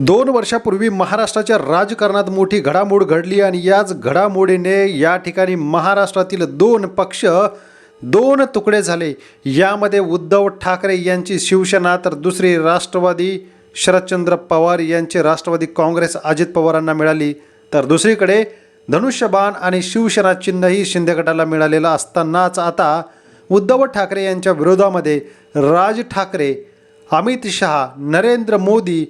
दोन वर्षापूर्वी महाराष्ट्राच्या राजकारणात मोठी घडामोड घडली आणि याच घडामोडीने या ठिकाणी महाराष्ट्रातील दोन पक्ष दोन तुकडे झाले. यामध्ये उद्धव ठाकरे यांची शिवसेना तर दुसरी राष्ट्रवादी शरदचंद्र पवार यांचे राष्ट्रवादी काँग्रेस अजित पवारांना मिळाली. तर दुसरीकडे धनुष्यबाण आणि शिवसेना चिन्हही शिंदे गटाला मिळालेलं असतानाच आता उद्धव ठाकरे यांच्या विरोधामध्ये राज ठाकरे अमित शहा नरेंद्र मोदी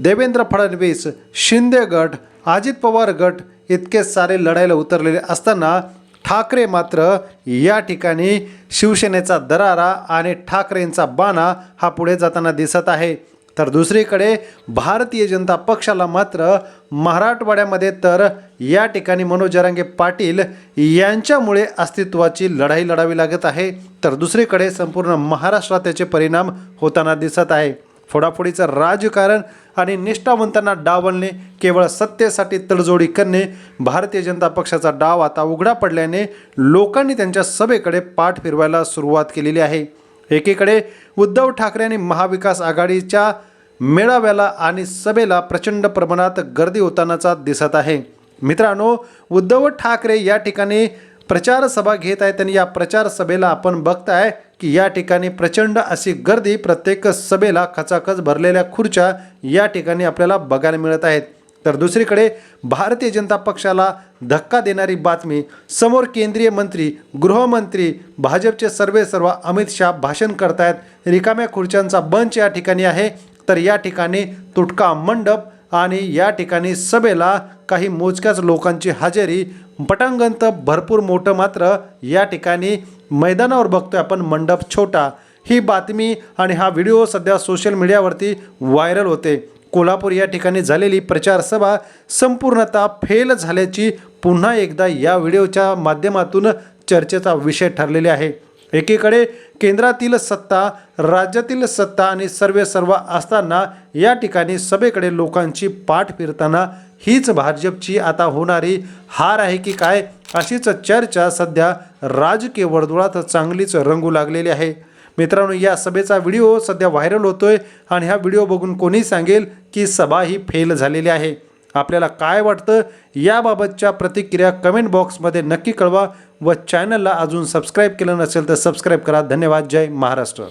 देवेंद्र फडणवीस शिंदे गट अजित पवार गट इतके सारे लढायला उतरलेले असताना ठाकरे मात्र या ठिकाणी शिवसेनेचा दरारा आणि ठाकरेंचा बाणा हा पुढे जाताना दिसत आहे. तर दुसरीकडे भारतीय जनता पक्षाला मात्र मराठवाड्यामध्ये तर या ठिकाणी मनोज जरांगे पाटील यांच्यामुळे अस्तित्वाची लढाई लढावी लागत आहे. तर दुसरीकडे संपूर्ण महाराष्ट्रात त्याचे परिणाम होताना दिसत आहे. फोडाफोडीचं राजकारण आणि निष्ठावंतांना डावलणे केवळ सत्तेसाठी तडजोडी करणे भारतीय जनता पक्षाचा डाव आता उघडा पडल्याने लोकांनी त्यांच्या सभेकडे पाठ फिरवायला सुरुवात केलेली आहे. एकीकडे उद्धव ठाकरे आणि महाविकास आघाडीच्या मेळाव्याला आणि सभेला प्रचंड प्रमाणात गर्दी होतानाचा दिसत आहे. मित्रांनो उद्धव ठाकरे या ठिकाणी प्रचार सभा घेत आहेत आणि या प्रचार सभेला आपण बघताय की या ठिकाणी प्रचंड अशी गर्दी प्रत्येक सभेला खचाखच भरलेल्या खुर्च्या या ठिकाणी आपल्याला बघायला मिळत आहेत. तर दुसरीकडे भारतीय जनता पक्षाला धक्का देणारी बातमी समोर केंद्रीय मंत्री गृहमंत्री भाजपचे सर्वे सर्व अमित शहा भाषण करतायत. रिकाम्या खुर्च्यांचा बंच या ठिकाणी आहे. तर या ठिकाणी तुटका मंडप आणि या ठिकाणी सभेला काही मोजक्याच लोकांची हजेरी पटांगण तर भरपूर मोठं मात्र या ठिकाणी मैदानावर बघतोय आपण मंडप छोटा. ही बातमी आणि हा व्हिडिओ सध्या सोशल मीडियावरती व्हायरल होते. कोल्हापूर या ठिकाणी झालेली प्रचारसभा संपूर्णतः फेल झाल्याची पुन्हा एकदा या व्हिडिओच्या माध्यमातून चर्चेचा विषय ठरलेले आहे. एकीकडे केंद्रातील सत्ता राज्यातील सत्ता आणि सर्वे सर्व असताना या ठिकाणी सभेकडे लोकांची पाठ फिरताना हीच भाजपची आता होणारी हार आहे की काय अशीच चर्चा सध्या राजकीय वर्तुळात चांगलीच रंगू लागलेली आहे. मित्रांनो या सभेचा व्हिडिओ सध्या व्हायरल होतोय आणि हा व्हिडिओ बघून कोणी सांगेल की सभा ही फेल झालेली आहे? आपल्याला काय वाटतं? याबाबतच्या प्रतिक्रिया कमेंट बॉक्समध्ये नक्की कळवा व चॅनलला अजून सबस्क्राईब केलं नसेल तर सबस्क्राईब करा. धन्यवाद. जय महाराष्ट्र.